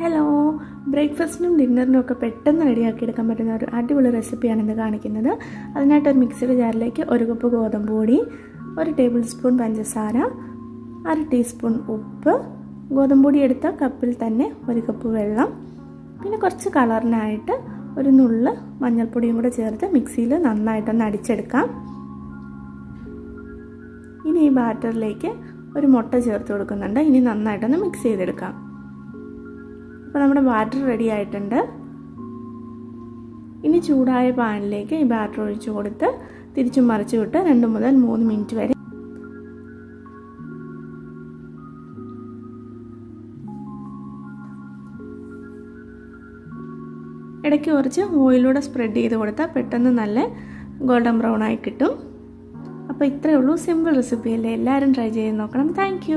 Hello ബ്രേക്ക്ഫാസ്റ്റിനും ഡിന്നറിനും ഒക്കെ പെട്ടെന്ന് റെഡിയാക്കി എടുക്കാൻ പറ്റുന്ന ഒരു അടിപൊളി റെസിപ്പിയാണ് ഇന്ന് കാണിക്കുന്നത്. അതിനായിട്ട് ഒരു മിക്സിയുടെ ജാറിലേക്ക് ഒരു കപ്പ് ഗോതമ്പ് പൊടി ഒരു ടേബിൾ സ്പൂൺ പഞ്ചസാര അര ടീസ്പൂൺ ഉപ്പ്. ഗോതമ്പ് പൊടി എടുത്ത കപ്പിൽ തന്നെ ഒരു കപ്പ് വെള്ളം. പിന്നെ കുറച്ച് കളറിനായിട്ട് ഒരു നുള്ള് മഞ്ഞൾപ്പൊടിയും കൂടെ ചേർത്ത് മിക്സിയിൽ നന്നായിട്ടൊന്ന് അടിച്ചെടുക്കാം. ഇനി ഈ ബാറ്ററിലേക്ക് ഒരു മുട്ട ചേർത്ത് കൊടുക്കുന്നുണ്ട്. ഇനി നന്നായിട്ടൊന്ന് മിക്സ് ചെയ്തെടുക്കാം. അപ്പോൾ നമ്മുടെ ബാറ്റർ റെഡി ആയിട്ടുണ്ട്. ഇനി ചൂടായ പാനിലേക്ക് ഈ ബാറ്റർ ഒഴിച്ചു കൊടുത്ത് തിരിച്ചു മറിച്ചു വിട്ട് രണ്ട് മുതൽ മൂന്ന് മിനിറ്റ് വരെ ഇടയ്ക്ക് കുറച്ച് ഓയിലൂടെ സ്പ്രെഡ് ചെയ്ത് കൊടുത്താൽ പെട്ടെന്ന് നല്ല ഗോൾഡൻ ബ്രൗൺ ആയി കിട്ടും. അപ്പോൾ ഇത്രയേ ഉള്ളൂ സിമ്പിൾ റെസിപ്പി അല്ലേ? എല്ലാവരും ട്രൈ ചെയ്ത് നോക്കണം. താങ്ക്